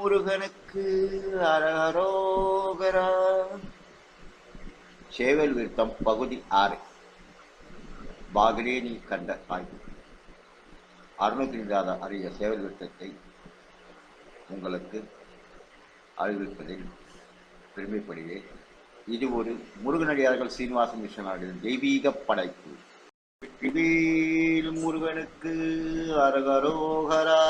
முருகனுக்கு அரகரோகரா சேவல் விருத்தம் பகுதி ஆறு. பாகிலே கண்ட ஆய்வு. அருணகிரிநாத அரிய சேவல் விருத்தத்தை உங்களுக்கு அறிவிப்பதில் பெருமைப்படுகிறேன். இது ஒரு முருகனடியார்கள் சீனிவாச மிஷனாரின் தெய்வீக படைப்பு. முருகனுக்கு அரகரோகரா.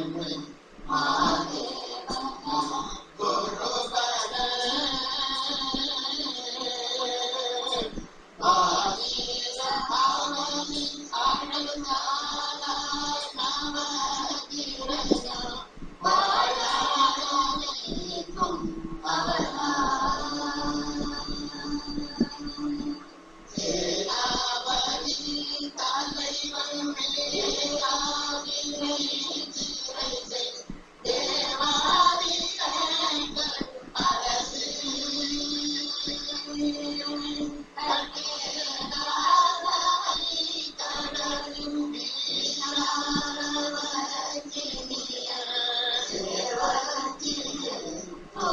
and with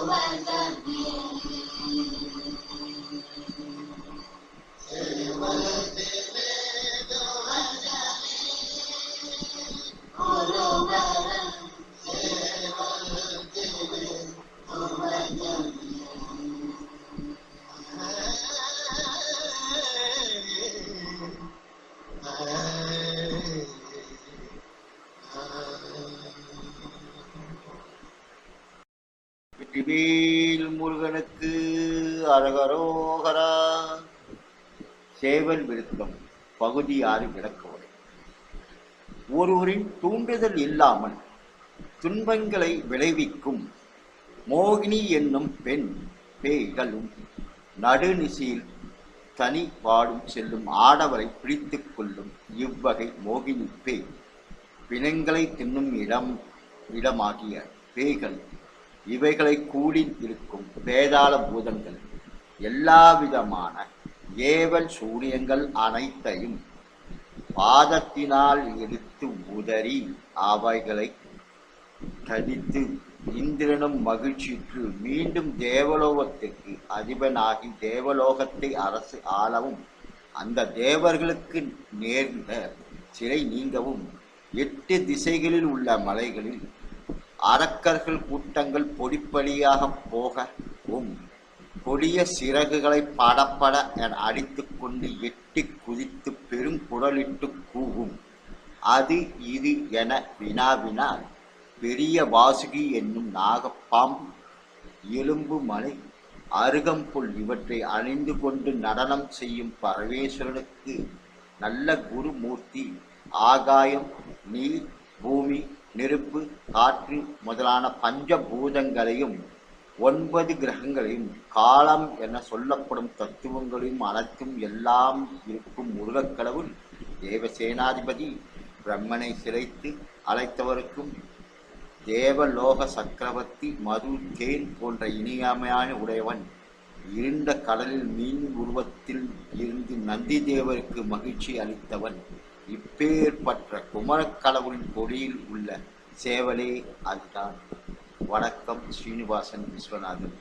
Amen. வெற்றிவேல் முருகனுக்கு அரகரோகரா சேவல் விருத்தம் பகுதி ஆறு விளக்குவதை ஒருவரின் தூண்டுதல் இல்லாமல் துன்பங்களை விளைவிக்கும் மோகினி என்னும் பெண் பேய்களும் நடுநிசையில் தனி வாடும் செல்லும் ஆடவரை பிடித்து கொள்ளும் இவ்வகை மோகினி பேய். பிணங்களை தின்னும் இடம் இடமாகிய பேய்கள் இவைகளை கூடி இருக்கும் வேதாள பூதங்கள் எல்லாவிதமான ஏவல் சூரியங்கள் அனைத்தையும் பாதத்தினால் எடுத்து உதறி அவைகளை தடித்து இந்திரனும் மகிழ்ச்சிக்கு மீண்டும் தேவலோகத்திற்கு அதிபனாகி தேவலோகத்தை அரசு ஆளவும் அந்த தேவர்களுக்கு நேர்ந்த சிறை நீங்கவும் எட்டு திசைகளில் உள்ள மலைகளில் அரக்கர்கள் கூட்டங்கள் பொடிப்படியாக போகவும் கொடிய சிறகுகளை படப்பட என அடித்து கொண்டு எட்டி குதித்து பெரும் குரலிட்டு கூவும். அது இது என வினாவினால் பெரிய வாசுகி என்னும் நாகப்பாம்பு எலும்பு மலை அருகம்புல் இவற்றை அணிந்து கொண்டு நடனம் செய்யும் பரமேஸ்வரனுக்கு நல்ல குருமூர்த்தி ஆகாயம் நீர் பூமி நெருப்பு காற்று முதலான பஞ்சபூதங்களையும் ஒன்பது கிரகங்களையும் காலம் என சொல்லப்படும் தத்துவங்களையும் அனைத்தும் எல்லாம் இருக்கும் முருகக்கடவுள் தேவசேனாதிபதி பிரம்மனை சிறைத்து அழைத்தவருக்கும் தேவலோக சக்கரவர்த்தி மது தேன் போன்ற இனியாமையான உடையவன் இருண்ட கடலில் மீன் உருவத்தில் இருந்து நந்தி தேவருக்கு மகிழ்ச்சி அளித்தவன். இப்பேற்பற்ற குமரக்கடவுளின் கொடியில் உள்ள சேவலே அதுதான். வணக்கம் ஸ்ரீனிவாசன் விஸ்வநாதன்.